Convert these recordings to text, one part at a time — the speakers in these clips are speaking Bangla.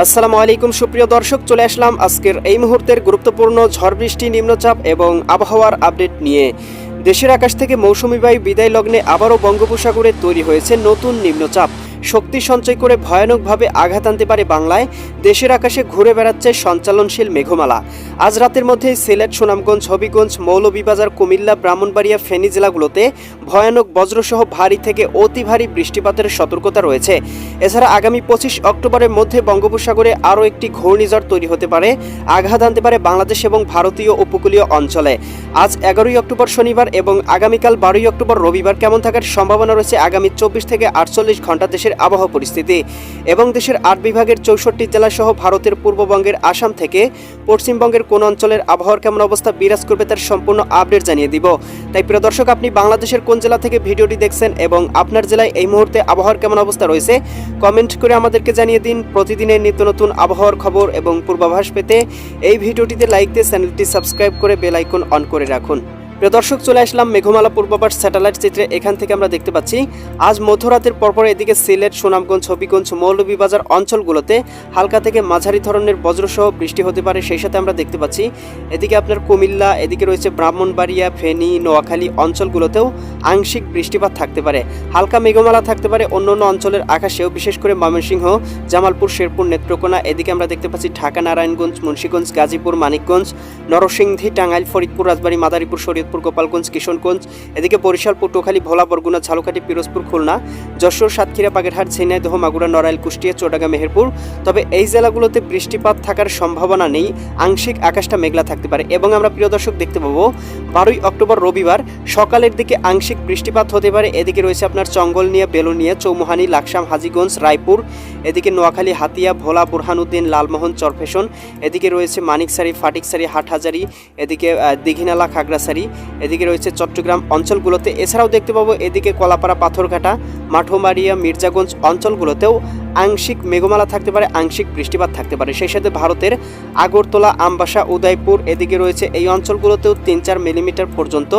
আসসালামু আলাইকুম, সুপ্রিয় দর্শক, চলে আসলাম আজকের এই মুহূর্তের গুরুত্বপূর্ণ ঝড় বৃষ্টি, নিম্নচাপ এবং আবহাওয়ার আপডেট নিয়ে। দেশের আকাশ থেকে মৌসুমি বায়ু বিদায় লগ্নে আবারও বঙ্গোপসাগরে তৈরি হয়েছে নতুন নিম্নচাপ। শক্তি সঞ্চয় করে ভয়ানকভাবে আঘাত আনতে পারে বাংলায়। দেশের আকাশে ঘুরে বেড়াচ্ছে সঞ্চালনশীল মেঘমালা। আজ রাতের মধ্যে সিলেট, সুনামগঞ্জ, হবিগঞ্জ, মৌলভীবাজার, কুমিল্লা, ব্রাহ্মণবাড়িয়া, ফেনী জেলাগুলোতে ভয়ানক বজ্রসহ ভারী থেকে অতি ভারী বৃষ্টিপাতের সতর্কতা রয়েছে। এছাড়া আগামী পঁচিশ অক্টোবরের মধ্যে বঙ্গোপসাগরে আরও একটি ঘূর্ণিঝড় তৈরি হতে পারে, আঘাত আনতে পারে বাংলাদেশ এবং ভারতীয় উপকূলীয় অঞ্চলে। আজ এগারোই অক্টোবর শনিবার এবং আগামীকাল বারোই অক্টোবর রবিবার কেমন থাকার সম্ভাবনা রয়েছে আগামী চব্বিশ থেকে আটচল্লিশ ঘণ্টা দেশের আবহাওয়া পরিস্থিতি এবং দেশের আট বিভাগের চৌষট্টি জেলাসহ ভারতের পূর্ববঙ্গের আসাম থেকে পশ্চিমবঙ্গের কোন অঞ্চলের আবহাওয়ার কেমন অবস্থা বিরাজ করবে তার সম্পূর্ণ আপডেট জানিয়ে দিব। তাই প্রিয় দর্শক, আপনি বাংলাদেশের কোন জেলা থেকে ভিডিওটি দেখছেন এবং আপনার জেলায় এই মুহূর্তে আবহাওয়ার কেমন অবস্থা রয়েছে, কমেন্ট করে আমাদেরকে জানিয়ে দিন। প্রতিদিনের নিত্য নতুন আবহাওয়ার খবর এবং পূর্বাভাস পেতে এই ভিডিওটিতে লাইক দিয়ে চ্যানেলটি সাবস্ক্রাইব করে বেল আইকন অন করে রাখুন। প্রিয় দর্শক, চলে আসলাম মেঘমালা পূর্বাভাস স্যাটেলাইট চিত্রে। এখান থেকে আমরা দেখতে পাচ্ছি, আজ মধ্যরাতের পরপর এদিকে সিলেট, সুনামগঞ্জ, হবিগঞ্জ, মৌলভীবাজার অঞ্চলগুলোতে হালকা থেকে মাঝারি ধরনের বজ্রসহ বৃষ্টি হতে পারে, সেই সাথে আমরা দেখতে পাচ্ছি, এদিকে আপনার কুমিল্লা, এদিকে রয়েছে ব্রাহ্মণবাড়িয়া, ফেনী, নোয়াখালী অঞ্চলগুলোতেও আংশিক বৃষ্টিপাত থাকতে পারে। হালকা মেঘমালা থাকতে পারে অন্য অন্য অঞ্চলের আকাশেও, বিশেষ করে ময়মনসিংহ, জামালপুর, শেরপুর, নেত্রকোনা, এদিকে আমরা দেখতে পাচ্ছি ঢাকা, নারায়ণগঞ্জ, মুন্সীগঞ্জ, গাজীপুর, মানিকগঞ্জ, নরসিংদী, টাঙ্গাইল, ফরিদপুর, রাজবাড়ী, মাদারীপুর শরীয়তপুর গোপালগঞ্জ, কিশনগঞ্জ, এদিকে বরিশাল, পটুয়াখালী, ভোলা, বরগুনা, ঝালকাঠি, পিরোজপুর, খুলনা, যশোর, সাতক্ষীরা, বাগেরহাট ঝিনাইদহ মাগুরা নড়াইল, কুষ্টিয়া, চৌডাঙ্গা, মেহেরপুর। তবে এই জেলাগুলোতে বৃষ্টিপাত থাকার সম্ভাবনা নেই। আংশিক আকাশটা মেঘলা থাকতে পারে। এবং আমরা প্রিয় দর্শক দেখতে পাবো, বারোই অক্টোবর রবিবার সকালের দিকে আংশিক বৃষ্টিপাত হতে পারে। এদিকে রয়েছে আপনার চঙ্গল চঙ্গলনিয়া, বেলুনিয়া, চৌমুহানি, লাকসাম, হাজিগঞ্জ, রায়পুর। এদিকে নোয়াখালী, হাতিয়া, ভোলা, বুরহানুদ্দিন, লালমোহন, চরফেশন। এদিকে রয়েছে মানিকসারি, ফাটিকসারি, হাটহাজারি। এদিকে দিঘিনালা খাগড়াসারি এদিকে রয়েছে চট্টগ্রাম অঞ্চলগুলোতে। এছাড়াও দেখতে পাবো এদিকে কলাপাড়া, পাথরঘাটা, মাঠোমারিয়া, মির্জাগঞ্জ অঞ্চলগুলোতেও আংশিক মেঘমালা থাকতে পারে, আংশিক বৃষ্টিপাত থাকতে পারে। সেই সাথে ভারতের আগরতলা, আমবাসা, উদয়পুর এদিকে রয়েছে এই অঞ্চলগুলোতেও তিন চার মিলিমিটার পর্যন্ত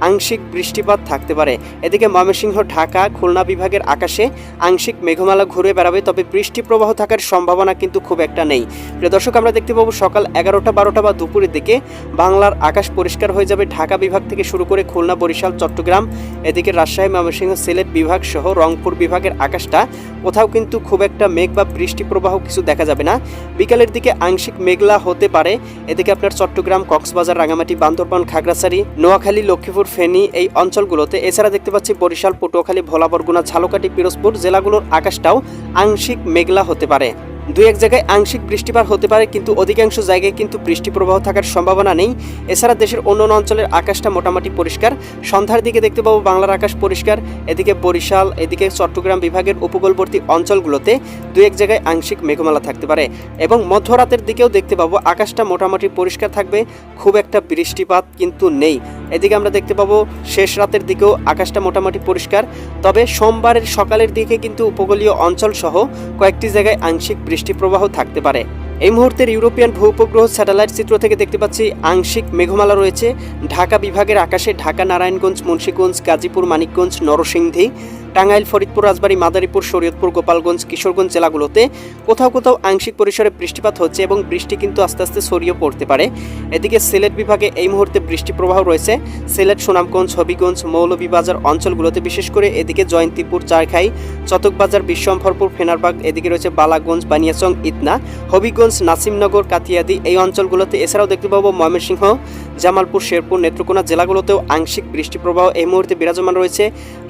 আংশিক বৃষ্টিপাত থাকতে পারে। এদিকে ময়মনসিংহ, ঢাকা, খুলনা বিভাগের আকাশে আংশিক মেঘমালা ঘুরে বেড়াবে, তবে বৃষ্টি প্রবাহ থাকার সম্ভাবনা কিন্তু খুব একটা নেই। প্রিয় দর্শক, আমরা দেখতে পাবো সকাল এগারোটা, বারোটা বা দুপুরের দিকে বাংলার আকাশ পরিষ্কার হয়ে যাবে। ঢাকা বিভাগ থেকে শুরু করে খুলনা, বরিশাল, চট্টগ্রাম, এদিকে রাজশাহী, ময়মনসিংহ, সিলেট বিভাগ সহ রংপুর বিভাগের আকাশটা কোথাও কিন্তু খুব একটা মেঘ বা বৃষ্টি প্রবাহ কিছু দেখা যাবে না। বিকালের দিকে আংশিক মেঘলা হতে পারে। এদিকে আপনার চট্টগ্রাম, কক্সবাজার রাঙামাটি বান্দরবান, খাগড়াছড়ি, নোয়াখালী, লক্ষ্মীপুর ফেনী এই অঞ্চলগুলোতে। এছাড়া দেখতে পাচ্ছি বরিশাল, পটুয়াখালী, ভোলা, বরগুনা, ঝালকাঠি, পিরোজপুর জেলাগুলোর আকাশটাও আংশিক মেঘলা হতে পারে। দুই এক জায়গায় আংশিক বৃষ্টিপাত হতে পারে, কিন্তু অধিকাংশ জায়গায় কিন্তু বৃষ্টি প্রবাহ থাকার সম্ভাবনা নেই। এছাড়া দেশের অন্য অন্য অঞ্চলের আকাশটা মোটামুটি পরিষ্কার। সন্ধ্যার দিকে দেখতে পাবো বাংলার আকাশ পরিষ্কার। এদিকে বরিশাল, এদিকে চট্টগ্রাম বিভাগের উপকূলবর্তী অঞ্চলগুলোতে দুই এক জায়গায় আংশিক মেঘমালা থাকতে পারে। এবং মধ্যরাতের দিকেও দেখতে পাবো আকাশটা মোটামুটি পরিষ্কার থাকবে। খুব একটা বৃষ্টিপাত কিন্তু নেই। এদিকে আমরা দেখতে পাবো শেষ রাতের দিকেও আকাশটা মোটামুটি পরিষ্কার। তবে সোমবারের সকালের দিকে কিন্তু উপকূলীয় অঞ্চল সহ কয়েকটি জায়গায় আংশিক বৃষ্টি প্রবাহ থাকতে পারে। এই মুহূর্তে ইউরোপিয়ান ভূপগ্রহ স্যাটেলাইট চিত্র থেকে দেখতে পাচ্ছি আংশিক মেঘমালা রয়েছে। ঢাকা বিভাগের আকাশে ঢাকা নারায়ণগঞ্জ মুন্সীগঞ্জ, গাজীপুর, মানিকগঞ্জ, নরসিংদী টাঙ্গাইল, ফরিদপুর, রাজবাড়ী, মাদারীপুর, শরীয়তপুর, গোপালগঞ্জ, কিশোরগঞ্জ জেলাগুলোতে কোথাও কোথাও আংশিক পরিসরে বৃষ্টিপাত হচ্ছে এবং বৃষ্টি কিন্তু আস্তে আস্তে ছড়িয়ে পড়তে পারে। এদিকে সিলেট বিভাগে এই মুহূর্তে বৃষ্টি প্রবাহ রয়েছে। সিলেট, সুনামগঞ্জ, হবিগঞ্জ, মৌলভীবাজার অঞ্চলগুলোতে বিশেষ করে এদিকে জয়ন্তীপুর, চারখাই, চতকবাজার, বিশ্বম্ভরপুর, ফেনারবাগ, এদিকে রয়েছে বালাগঞ্জ, বানিয়াচং, ইতনা, হবিগঞ্জ, নাসিমনগর কাতিয়াদি এই অঞ্চলগুলোতে। এছাড়াও দেখতে পাবো ময়মনসিংহ, জামালপুর, শেরপুর, নেত্রকোনা জেলাগুলোতেও আংশিক বৃষ্টি প্রবাহ এই মুহূর্তে বিরাজমান রয়েছে।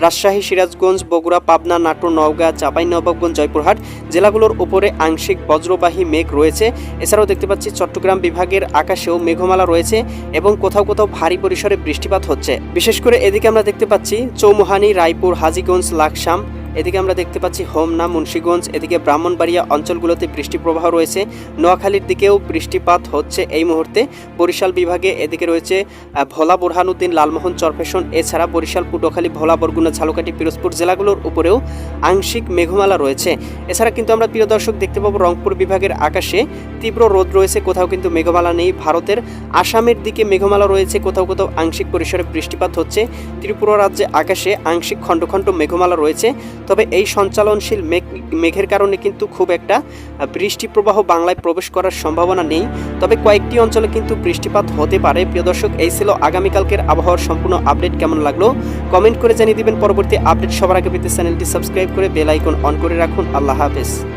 রাজশাহী, সিরাজগঞ্জ বগুড়া, পাবনা, নাটোর, নওগাঁ চাঁপাইনবাবগঞ্জ জয়পুরহাট জেলাগুলোর উপরে আংশিক বজ্রবাহী মেঘ রয়েছে। এছাড়াও দেখতে পাচ্ছি চট্টগ্রাম বিভাগের আকাশেও মেঘমালা রয়েছে এবং কোথাও কোথাও ভারী পরিসরে বৃষ্টিপাত হচ্ছে। বিশেষ করে এদিকে আমরা দেখতে পাচ্ছি চৌমুহানি, রায়পুর, হাজিগঞ্জ, লাকসাম এদিকে আমরা দেখতে পাচ্ছি হোমনা, মুন্সীগঞ্জ, এদিকে ব্রাহ্মণবাড়িয়া অঞ্চলগুলোতে বৃষ্টি প্রবাহ রয়েছে। নোয়াখালীর দিকেও বৃষ্টিপাত হচ্ছে এই মুহূর্তে। বরিশাল বিভাগে এদিকে রয়েছে ভোলা, বুরহানুদ্দিন, লালমোহন, চরফেশন, এছাড়া বরিশাল পটুয়াখালী ভোলা, বরগুনা, ঝালকাঠি, পিরোজপুর জেলাগুলোর উপরেও আংশিক মেঘমালা রয়েছে। এছাড়া কিন্তু আমরা প্রিয় দর্শক দেখতে পাবো রংপুর বিভাগের আকাশে তীব্র রোদ রয়েছে, কোথাও কিন্তু মেঘমালা নেই। ভারতের আসামের দিকে মেঘমালা রয়েছে, কোথাও কোথাও আংশিক পরিসরে বৃষ্টিপাত হচ্ছে। ত্রিপুরা রাজ্যে আকাশে আংশিক খণ্ড খণ্ড মেঘমালা রয়েছে। তবে এই সঞ্চালনশীল মেঘ, মেঘের কারণে কিন্তু খুব একটা বৃষ্টি প্রবাহ বাংলায় প্রবেশ করার সম্ভাবনা নেই। তবে কয়েকটি অঞ্চলে কিন্তু বৃষ্টিপাত হতে পারে। প্রিয় দর্শক, এই ছিল আগামীকালকের আবহাওয়ার সম্পূর্ণ আপডেট। কেমন লাগল? কমেন্ট করে জানিয়ে দিবেন। পরবর্তী আপডেট সবার আগে পেতে চ্যানেলটি সাবস্ক্রাইব করে বেল আইকন অন করে রাখুন। আল্লাহ হাফেজ।